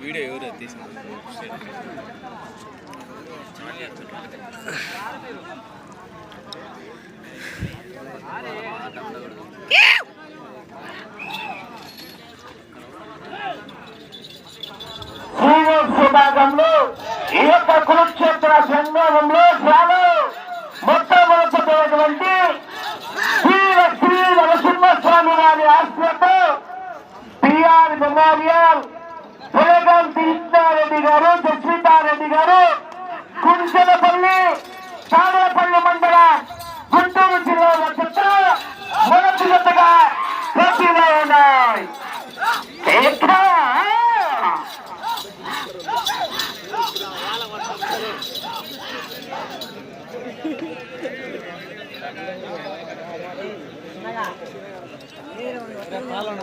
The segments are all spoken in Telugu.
వీడియో ఎవరు తీసింది సీనియర్స్ ఈ యొక్క కురుక్షేత్ర సంగ్రామంలో చాలా మొట్టమొదటిటువంటి శ్రీ శ్రీ నరసింహస్వామి వారి ఆశ్రతో పిఆర్ మెమోరియల్ రెడ్డి గారు జస్వితారెడ్డి గారు కుంచెలపల్లి తాడేపల్లి మండలం గుంటూరు జిల్లాలో చెత్త మొదటి జతగా పోటీలో ఉన్నాయి. పాలన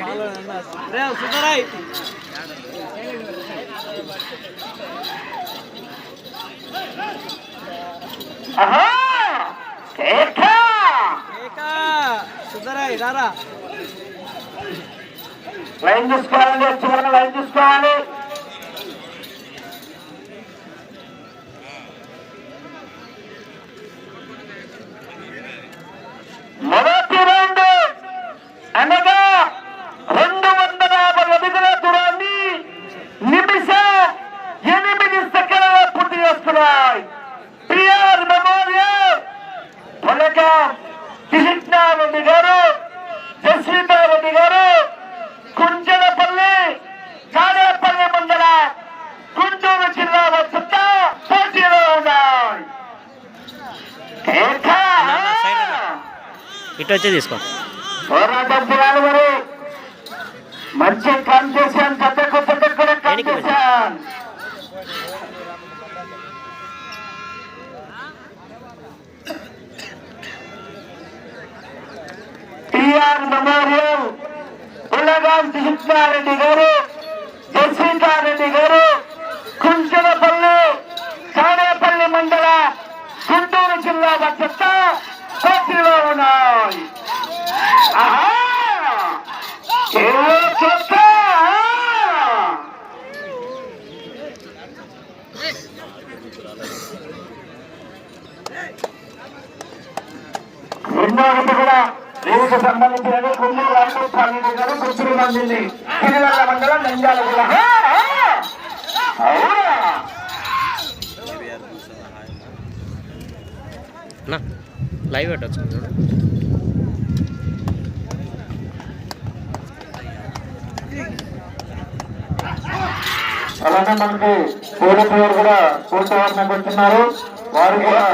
పాలన సుందరాయి లైన్ చూసుకోవాలండి చివరిన లైన్ చూసుకోవాలి మొదటి రౌండ్ అనగా రెండు వందల యాభై అడుగుల దూరాన్ని నిమిషం ఎనిమిది సెకండ్ల పూర్తి చేస్తున్నాయి పిఆర్ మెమోరియల్ పొలక కృష్ణారెడ్డి గారు జస్వితారెడ్డి గారు కుంజలపల్లి కాడేపల్లి మండల గుంటూరు జిల్లాల చుట్ట పోటీలో ఉన్నాయి ఏకా! ఇటు వచ్చే తీసుకో. మంచి కాన్సెషన్ పెద్ద కొత్త కూడా దేనికి మరి? Concession TR memorial Ullagam Krishnareddy garu Jaswithareddy garu కుంచెలపల్లి Kadepalli మండల గుంటూరు జిల్లా చెత్త పోటీలో ఉన్నాయి ఏదో కూడా దీనికి సంబంధించిన కొన్ని రాష్ట్ర స్వామి గారు కుర్చీలు మందిని తిరువల్ల మండలం నంద్యాల జిల్లా లైవ్ పెట్టచ్చు. అలానే మనకి పోలీసు వారు కూడా కోర్టు వారిని వచ్చినారు వారు కూడా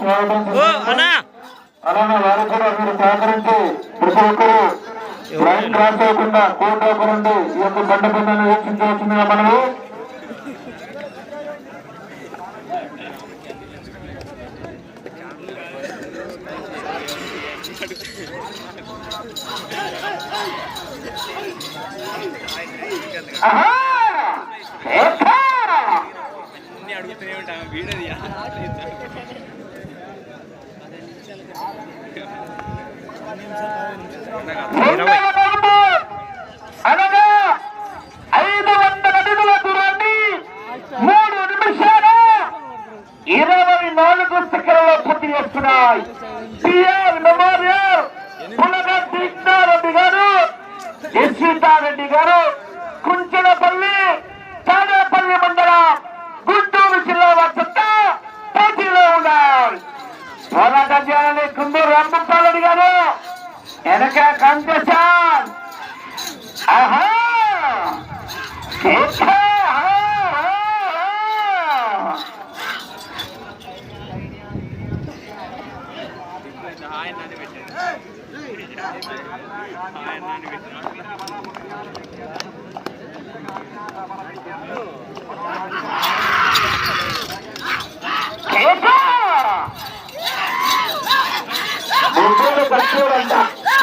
స్వాగతం అలానే వారు కూడా మీరు సహకరించి ప్రతి ఒక్కరు లైన్ క్రాస్ చేయకుండా కోర్టు వైపు నుండి ఈ యొక్క బండ బండను వీక్షించవచ్చుగా మనము ఆహా! అనగా ఐదు వందల అడుగుల దూరాన్ని మూడు నిమిషాలు ఇరవై నాలుగు సెకండ్లలో పూర్తి చేస్తున్నాయి పిఆర్ మెమోరియల్ పులగ కృష్ణారెడ్డి గారు యశ్వితారెడ్డి గారు টাকা কানতে চান আহা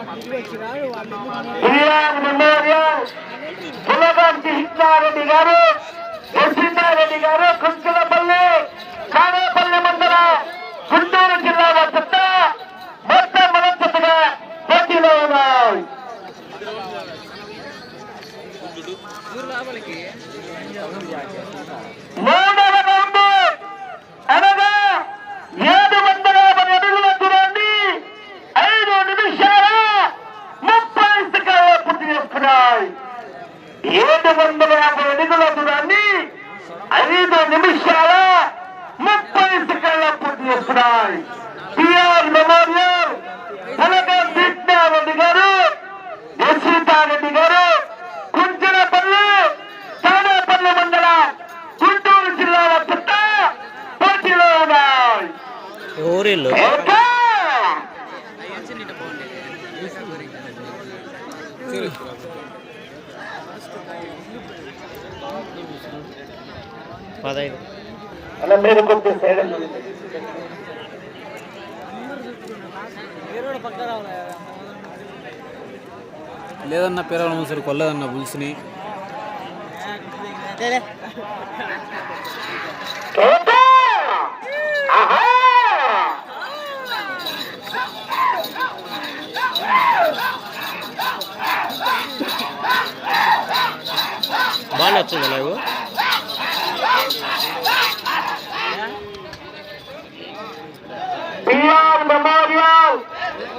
బహుమతిగా గారు జసింహారెడ్డి గారు కుంచులపల్లి కానేపల్లి మండల గుంటూరు జిల్లా వద్ద మొత్తం మనస్సుగా పోటీలో ఉన్నాయి మూడవ రౌండ్ అనగా ఏడు వందల యాభై అడుగుల దూరాన్ని ఐదు నిమిషాల ముప్పై సెకండ్ల పూర్తి చేసుకున్నాయి ఏడు వందల యాభై అడుగుల దూరాన్ని ఐదు నిమిషాల ముప్పై సెకండ్ల పూర్తి చేసుకున్నాయి టిఆర్ మెమోరియల్ తెలంగాణ కృష్ణారెడ్డి గారు యశ్వితారెడ్డి గారు కుంచనపల్లి తాడేపల్లి మండల గుంటూరు జిల్లాల చుట్ట పోటీలో ఉన్నాయి ఊరిల్లు పదహైదు అలా మీరు కొంచెం సైడ్ లేదన్న పేరవల ముసరు కొల్లదన్న బుల్స్ని! బాగానే వచ్చింది లైవ్ పిఆర్ మెమోరియల్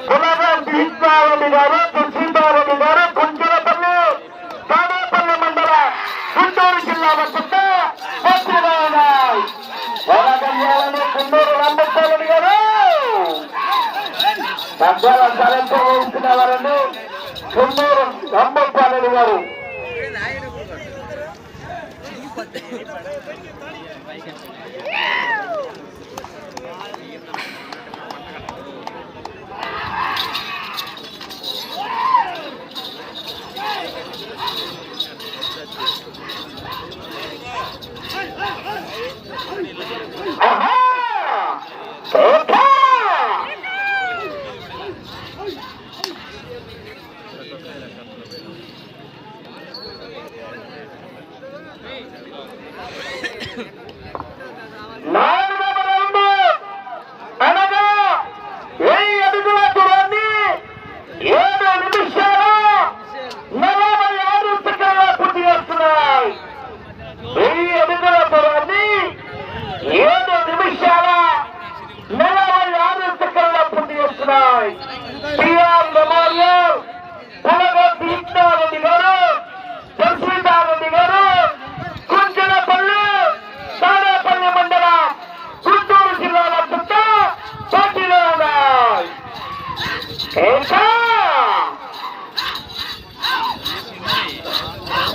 కులగం భీష్మారెడ్డి గారు తులసీదారెడ్డి గారు కుంచలపల్లి తాడేపల్లి మండల గుంటూరు జిల్లా వద్ద పోటీలో ఉన్నాయి వరగల్యాలని కుండూరు రంబస్వామి గారు పెద్దల తలంతో వేసిన వారని కుండూరు రంబస్వామి గారు ఆహా! ఏకా!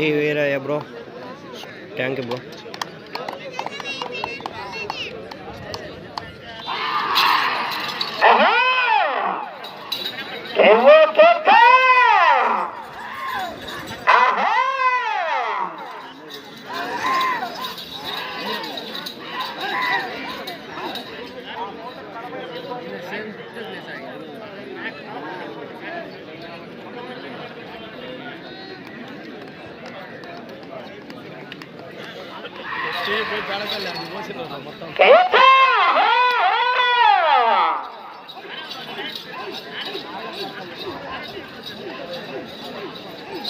G Veeraiah bro thank you bro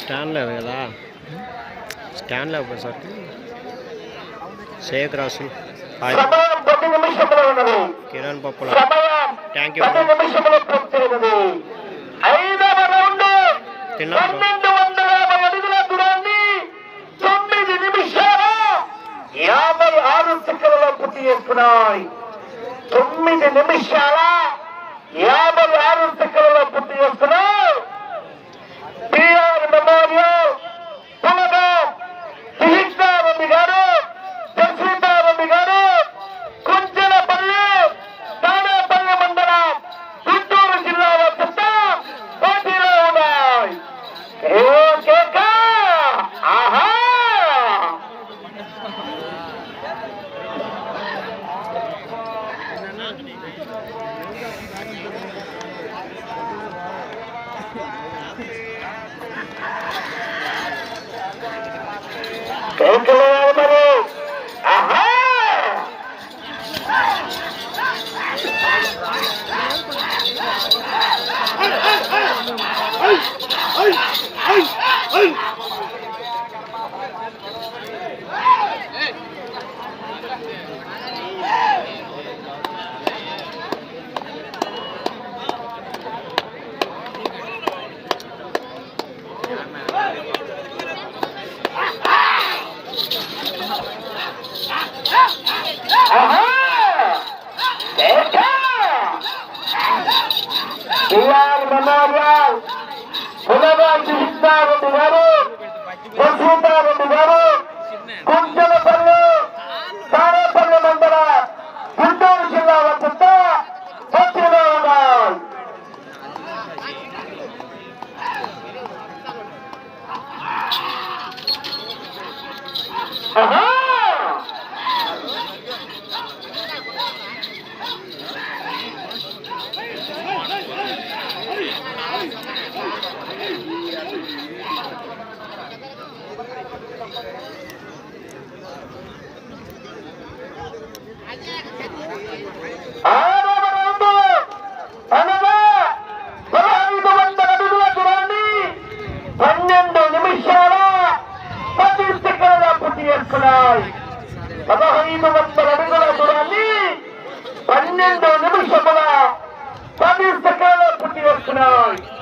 stand లేదు కదా. స్టాండ్ లేకపోయేసరికి షేక్ రాసుల్. కిరణ్ పప్పుల. థ్యాంక్ యూ తొమ్మిది నిమిషాల యాభై ఆరు సెకండ్లలో పుట్టి చేసుకున్నాయి Yeah. Uh-huh. নয়।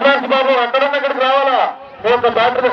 అభిలాష్ బాబు ఎక్కడన్నా ఇక్కడికి రావాలా? మీ యొక్క బ్యాటరీ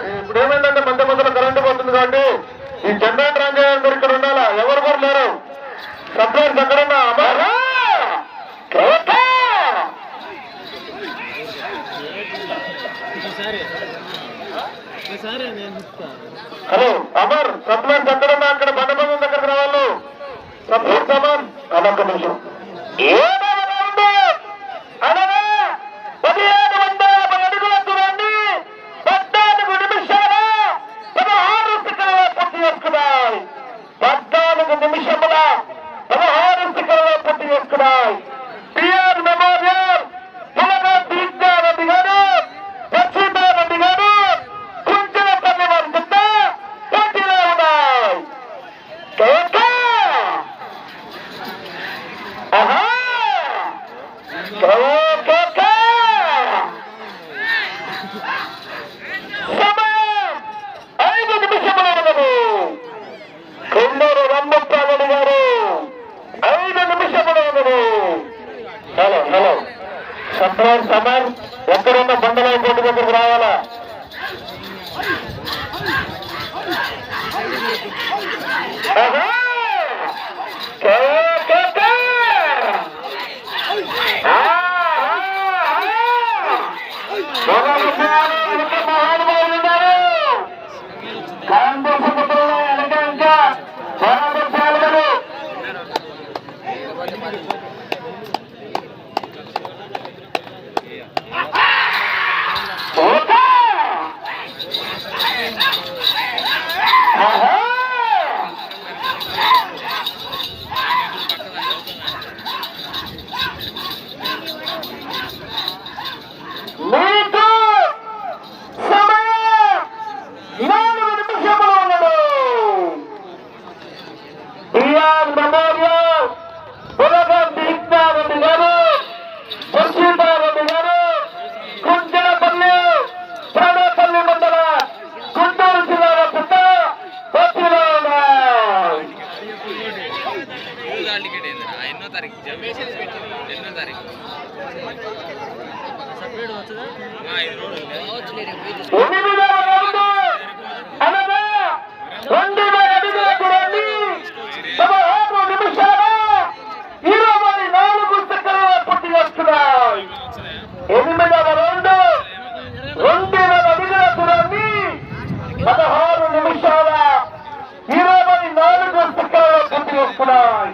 ఎనిమిదవ రౌండ్. రెండు వేల అడుగుల దూరాన్ని పదహారు నిమిషాల ఇరవై నాలుగు సెకండ్లో పూర్తి చేస్తున్నాయి.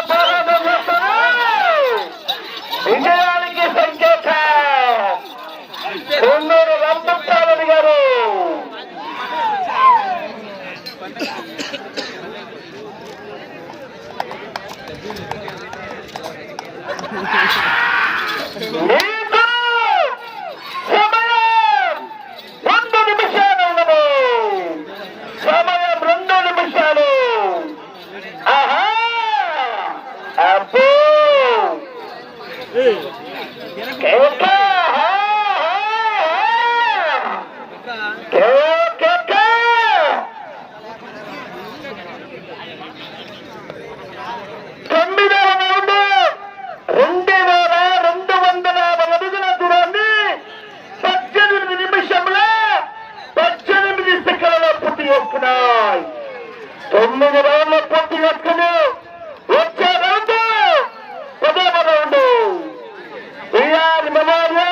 Give me জবাব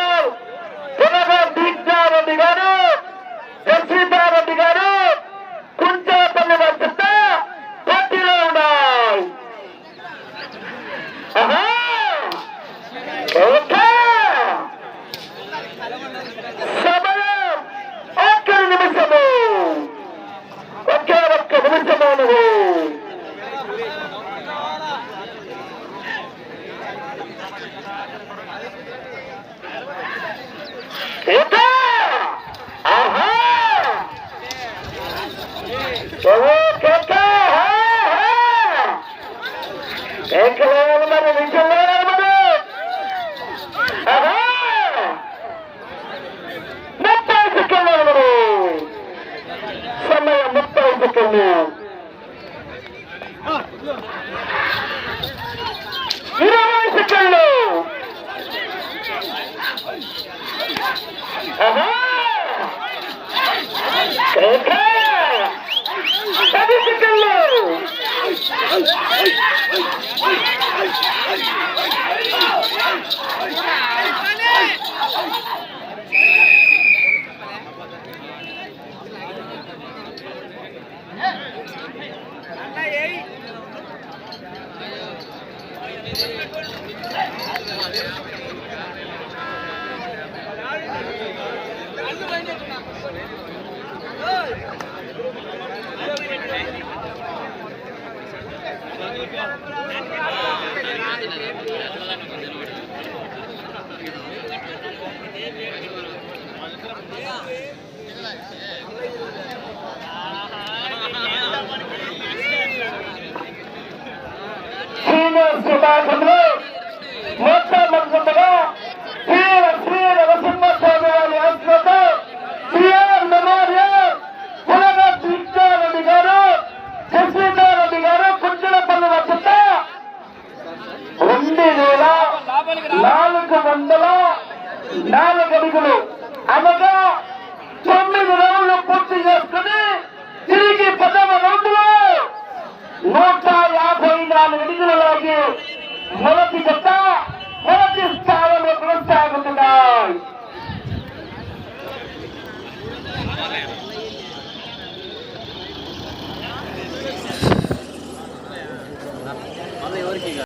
Thank you, Gracias. Bye.